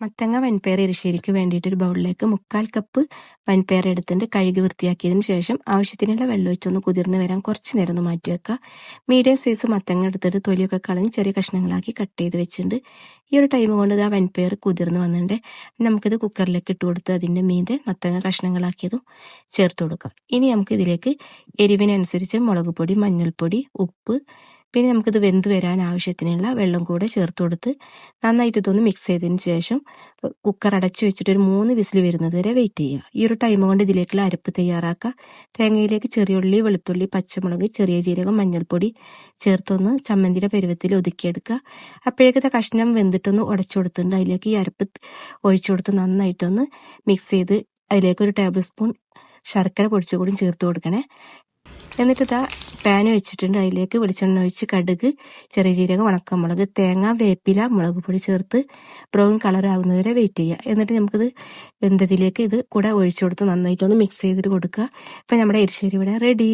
മത്തങ്ങ വൻപയർ എരിശ്ശേരിക്ക് വേണ്ടിയിട്ട് ഒരു ബൗളിലേക്ക് മുക്കാൽ കപ്പ് വൻപയർ എടുത്തിട്ട് കഴുകി വൃത്തിയാക്കിയതിന് ശേഷം ആവശ്യത്തിനുള്ള വെള്ളം ഒഴിച്ചൊന്ന് കുതിർന്ന് വരാൻ കുറച്ച് നേരം ഒന്ന് മാറ്റി വെക്കുക മീഡിയം സൈസ് മത്തങ്ങ എടുത്തിട്ട് തൊലിയൊക്കെ കളഞ്ഞ് ചെറിയ കഷ്ണങ്ങളാക്കി കട്ട് ചെയ്ത് വെച്ചിട്ടുണ്ട്. ഈ ഒരു ടൈം കൊണ്ട് ആ വൻപയർ കുതിർന്ന് വന്നിട്ടുണ്ട്. നമുക്കിത് കുക്കറിലേക്ക് ഇട്ട് കൊടുത്ത് അതിന്റെ മീതെ മത്തങ്ങ കഷ്ണങ്ങളാക്കിയതും ചേർത്ത് കൊടുക്കാം. ഇനി നമുക്ക് ഇതിലേക്ക് എരിവിനനുസരിച്ച് മുളക് പൊടി മഞ്ഞൾപ്പൊടി ഉപ്പ് പിന്നെ നമുക്കിത് വെന്ത് വരാൻ ആവശ്യത്തിനുള്ള വെള്ളം കൂടെ ചേർത്ത് കൊടുത്ത് നന്നായിട്ട് ഇതൊന്ന് മിക്സ് ചെയ്തതിന് ശേഷം കുക്കർ അടച്ചു വെച്ചിട്ട് ഒരു മൂന്ന് വിസിൽ വരുന്നത് വരെ വെയിറ്റ് ചെയ്യുക. ഈ ഒരു ടൈം കൊണ്ട് ഇതിലേക്കുള്ള അരപ്പ് തയ്യാറാക്കുക. തേങ്ങയിലേക്ക് ചെറിയുള്ളി വെളുത്തുള്ളി പച്ചമുളക് ചെറിയ ജീരകം മഞ്ഞൾപ്പൊടി ചേർത്തൊന്ന് ചമ്മന്തിയുടെ പരുവത്തിൽ ഒതുക്കിയെടുക്കുക. അപ്പോഴേക്കത്തെ കഷ്ണം വെന്തിട്ടൊന്ന് ഉടച്ചു കൊടുത്തിട്ടുണ്ട്. അതിലേക്ക് ഈ അരപ്പ് ഒഴിച്ചു കൊടുത്ത് നന്നായിട്ടൊന്ന് മിക്സ് ചെയ്ത് അതിലേക്ക് ഒരു ടേബിൾ സ്പൂൺ ശർക്കര പൊടിച്ചുകൂടി ചേർത്ത് കൊടുക്കണേ. എന്നിട്ട് ഇതാ പാൻ വെച്ചിട്ടുണ്ട്. അതിലേക്ക് വെളിച്ചെണ്ണ ഒഴിച്ച് കടുക് ചെറിയ ജീരകം ഉണക്കമുളക് തേങ്ങ വേപ്പില മുളക് പൊടി ചേർത്ത് ബ്രൗൺ കളർ ആകുന്നവരെ വെയിറ്റ് ചെയ്യുക. എന്നിട്ട് നമുക്കിത് വെന്തതിലേക്ക് ഇത് കൂടെ ഒഴിച്ചു കൊടുത്ത് നന്നായിട്ടൊന്ന് മിക്സ് ചെയ്തിട്ട് കൊടുക്കുക. ഇപ്പം നമ്മുടെ എരിശ്ശേരി ഇവിടെ റെഡി